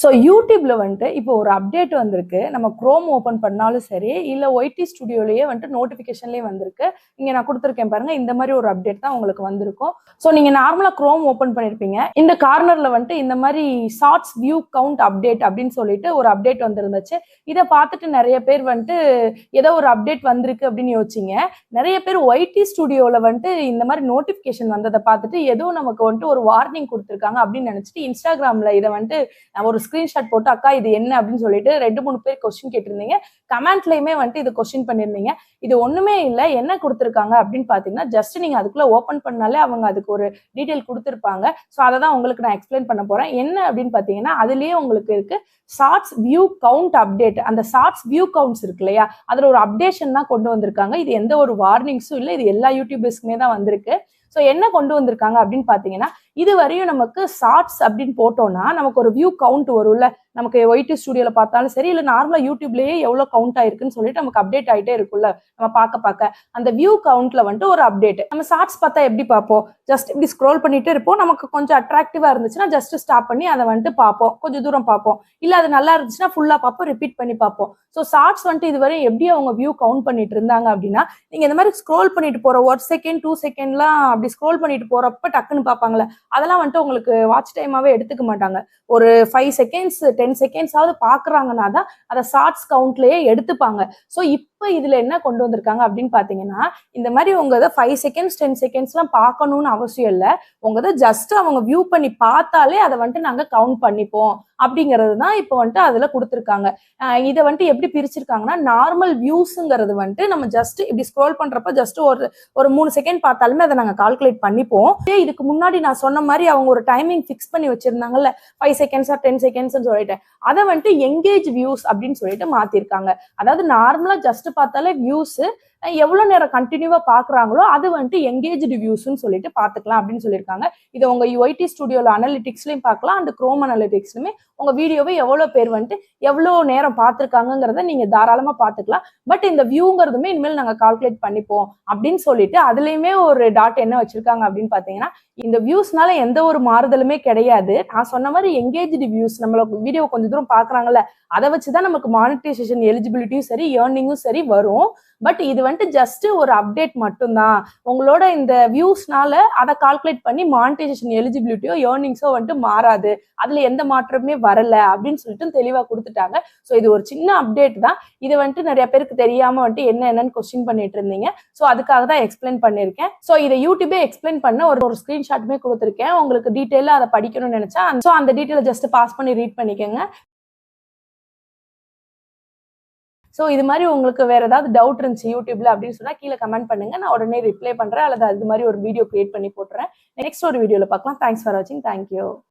So யூடியூப்ல வந்துட்டு இப்போ ஒரு அப்டேட் வந்திருக்கு. நம்ம குரோம் ஓப்பன் பண்ணாலும் சரி இல்லை ஒய்டி ஸ்டுடியோலயே வந்துட்டு நோட்டிஃபிகேஷன்லேயே வந்திருக்கு. இங்கே நான் கொடுத்துருக்கேன் பாருங்க. இந்த மாதிரி ஒரு அப்டேட் தான் உங்களுக்கு வந்திருக்கும். ஸோ நீங்கள் நார்மலாக குரோம் ஓப்பன் பண்ணியிருப்பீங்க இந்த கார்னரில் வந்துட்டு இந்த மாதிரி ஷார்ட்ஸ் வியூ கவுண்ட் அப்டேட் அப்படின்னு சொல்லிட்டு ஒரு அப்டேட் வந்திருந்துச்சு. இதை பார்த்துட்டு நிறைய பேர் வந்துட்டு ஏதோ ஒரு அப்டேட் வந்திருக்கு அப்படின்னு யோசிச்சிங்க. நிறைய பேர் ஒய்டி ஸ்டுடியோவில் வந்துட்டு இந்த மாதிரி நோட்டிஃபிகேஷன் வந்ததை பார்த்துட்டு ஏதோ நமக்கு வந்துட்டு ஒரு வார்னிங் கொடுத்துருக்காங்க அப்படின்னு நினச்சிட்டு இன்ஸ்டாகிராமில் இதை வந்துட்டு நான் ஒரு ஸ்க்ரீன்ஷாட் போட்டு அக்கா இது என்ன? அப்படின்னு சொல்லிட்டு ரெண்டு மூணு பேர் கொஸ்டின் கேட்டிருந்தீங்க. கமெண்ட்லயுமே வந்துட்டு இது கொஸ்டின் பண்ணியிருந்தீங்க. இது ஒண்ணுமே இல்லை என்ன கொடுத்துருக்காங்க அப்படின்னு பார்த்தீங்கன்னா ஜஸ்ட் நீங்க அதுக்குள்ள ஓப்பன் பண்ணாலே அவங்க அதுக்கு ஒரு டீட்டெயில் கொடுத்துருப்பாங்க. ஸோ அதை தான் உங்களுக்கு நான் எக்ஸ்பிளைன் பண்ண போறேன். என்ன அப்படின்னு பார்த்தீங்கன்னா அதுலயே உங்களுக்கு இருக்கு ஷார்ட்ஸ் வியூ கவுண்ட் அப்டேட் அந்த ஷார்ட்ஸ் வியூ கவுண்ட்ஸ் இருக்கு இல்லையா? அதில் ஒரு அப்டேஷன் தான் கொண்டு வந்திருக்காங்க. இது எந்த ஒரு வார்னிங்ஸும் இல்லை இது எல்லா யூடியூபர்ஸ்க்குமே தான் வந்திருக்கு. ஸோ என்ன கொண்டு வந்திருக்காங்க அப்படின்னு பார்த்தீங்கன்னா இது வரையும் நமக்கு ஷார்ட்ஸ் அப்படின்னு போட்டோம்னா நமக்கு ஒரு வியூ கவுண்ட் வரும்ல. நமக்கு ஒயிட் ஸ்டுடியோல பார்த்தாலும் சரி இல்லை நார்மலா யூடியூப்லயே எவ்வளோ கவுண்ட் ஆயிருக்குன்னு சொல்லிட்டு நமக்கு அப்டேட் ஆயிட்டே இருக்கும்ல. நம்ம பார்க்க பார்க்க. அந்த வியூ கவுண்ட்ல வந்துட்டு ஒரு அப்டேட் நம்ம ஷார்ட்ஸ் பார்த்தா எப்படி பார்ப்போம்? ஜஸ்ட் இப்படி ஸ்க்ரோல் பண்ணிட்டு இருப்போம். நமக்கு கொஞ்சம் அட்ராக்டிவா இருந்துச்சுன்னா ஜஸ்ட் ஸ்டாப் பண்ணி அதை வந்துட்டு பார்ப்போம். கொஞ்சம் தூரம் பார்ப்போம். இல்ல அது நல்லா இருந்துச்சுன்னா ஃபுல்லா பார்ப்போம் ரிப்பீட் பண்ணி பார்ப்போம். ஸோ ஷார்ட்ஸ் வந்துட்டு இதுவரை எப்படி அவங்க வியூ கவுண்ட் பண்ணிட்டு இருந்தாங்க அப்படின்னா நீங்க இந்த மாதிரி ஸ்க்ரோல் பண்ணிட்டு போற ஒரு செகண்ட் டூ செகண்ட்லாம் அப்படி ஸ்க்ரோல் பண்ணிட்டு போறப்ப டக்குன்னு பார்ப்பாங்களே அதெல்லாம் வந்துட்டு உங்களுக்கு வாட்ச் டைமாவே எடுத்துக்க மாட்டாங்க. ஒரு ஃபைவ் செகண்ட்ஸ் டென் செகண்ட்ஸாவது பாக்குறாங்கன்னா தான் அதை ஷார்ட்ஸ் கவுண்ட்லயே எடுத்துப்பாங்க. ஸோ இப்போ இதுல என்ன கொண்டு வந்திருக்காங்க அப்படின்னு பாத்தீங்கன்னா இந்த மாதிரி உங்க இதை ஃபைவ் செகண்ட்ஸ் டென் செகண்ட்ஸ்லாம் பார்க்கணும்னு அவசியம் இல்லை. உங்கள் இதை ஜஸ்ட் அவங்க வியூ பண்ணி பார்த்தாலே அதை வந்துட்டு நாங்க கவுண்ட் பண்ணிப்போம். அப்படிங்கிறது தான் இப்போ வந்துட்டு அதில் கொடுத்துருக்காங்க. இதை வந்துட்டு எப்படி பிரிச்சிருக்காங்கன்னா நார்மல் வியூஸுங்கிறது வந்துட்டு நம்ம ஜஸ்ட் இப்படி ஸ்க்ரோல் பண்ணுறப்ப ஜஸ்ட் ஒரு ஒரு மூணு செகண்ட் பார்த்தாலுமே அதை நாங்கள் கால்குலேட் பண்ணிப்போம். இதுக்கு முன்னாடி நான் சொன்ன மாதிரி அவங்க ஒரு டைமிங் ஃபிக்ஸ் பண்ணி வச்சிருந்தாங்கல்ல ஃபைவ் செகண்ட்ஸா டென் செகண்ட்ஸ்னு சொல்லிட்டு. அதை வந்துட்டு எங்கேஜ் வியூஸ் அப்படின்னு சொல்லிட்டு மாத்திருக்காங்க. அதாவது நார்மலா ஜஸ்ட் பார்த்தாலே வியூஸ் எவ்வளோ நேரம் கண்டினியூவாக பார்க்குறாங்களோ அது வந்துட்டு எங்கேஜ்டு வியூஸ்ன்னு சொல்லிட்டு பார்த்துக்கலாம் அப்படின்னு சொல்லியிருக்காங்க. இது உங்கள் யூஐடி ஸ்டுடியோவில் அனலிட்டிக்ஸ்லயும் பார்க்கலாம் அண்ட் குரோம் அனலிட்டிக்ஸ்லையுமே உங்கள் வீடியோவை எவ்வளோ பேர் வந்துட்டு எவ்வளோ நேரம் பார்த்துருக்காங்கிறத நீங்கள் தாராளமாக பார்த்துக்கலாம் பட் இந்த வியூங்கிறதுமே இனிமேல் நாங்கள் கால்குலேட் பண்ணிப்போம் அப்படின்னு சொல்லிட்டு அதுலேயுமே ஒரு டாட் என்ன வச்சுருக்காங்க அப்படின்னு பார்த்தீங்கன்னா இந்த வியூஸ்னால எந்த ஒரு மாறுதலுமே கிடையாது. நான் சொன்ன மாதிரி எங்கேஜ்டு வியூஸ் நம்மள வீடியோ கொஞ்சம் தூரம் பார்க்குறாங்கல்ல அதை வச்சு தான் நமக்கு மானிட்டைசேஷன் எலிஜிபிலிட்டியும் சரி ஏர்னிங்கும் சரி வரும். பட் இது வந்துட்டு ஜஸ்ட் ஒரு அப்டேட் மட்டும்தான். உங்களோட இந்த வியூஸ்னால அதை கால்குலேட் பண்ணி மானிட்டைசேஷன் எலிஜிபிலிட்டியோ ஏர்னிங்ஸோ வந்துட்டு மாறாது. அதுல எந்த மாற்றமே வரல அப்படின்னு சொல்லிட்டு தெளிவா கொடுத்துட்டாங்க. ஸோ இது ஒரு சின்ன அப்டேட் தான். இது வந்துட்டு நிறைய பேருக்கு தெரியாம வந்துட்டு என்ன என்னன்னு கொஸ்டின் பண்ணிட்டு இருந்தீங்க. ஸோ அதுக்காக தான் எக்ஸ்பிளைன் பண்ணியிருக்கேன். ஸோ இதை யூடியூபே எக்ஸ்பிளைன் பண்ண ஒரு ஒரு ஸ்கிரீன்ஷாட்டுமே கொடுத்துருக்கேன். உங்களுக்கு டீட்டெயிலாக அதை படிக்கணும்னு நினைச்சா ஸோ அந்த டீட்டெயிலை ஜஸ்ட் பாஸ் பண்ணி ரீட் பண்ணிக்கோங்க. ஸோ இது மாதிரி உங்களுக்கு வேற ஏதாவது டவுட் இருந்துச்சு யூடியூப்ல அப்படின்னு சொன்னா கீழே கமெண்ட் பண்ணுங்க. நான் உடனே ரிப்ளை பண்றேன். அல்லது அது மாதிரி ஒரு வீடியோ கிரியேட் பண்ணி போட்டுறேன். நெக்ஸ்ட் ஒரு வீடியோல பார்க்கலாம். தேங்க்ஸ் ஃபார் வாட்சிங் தேங்க்யூ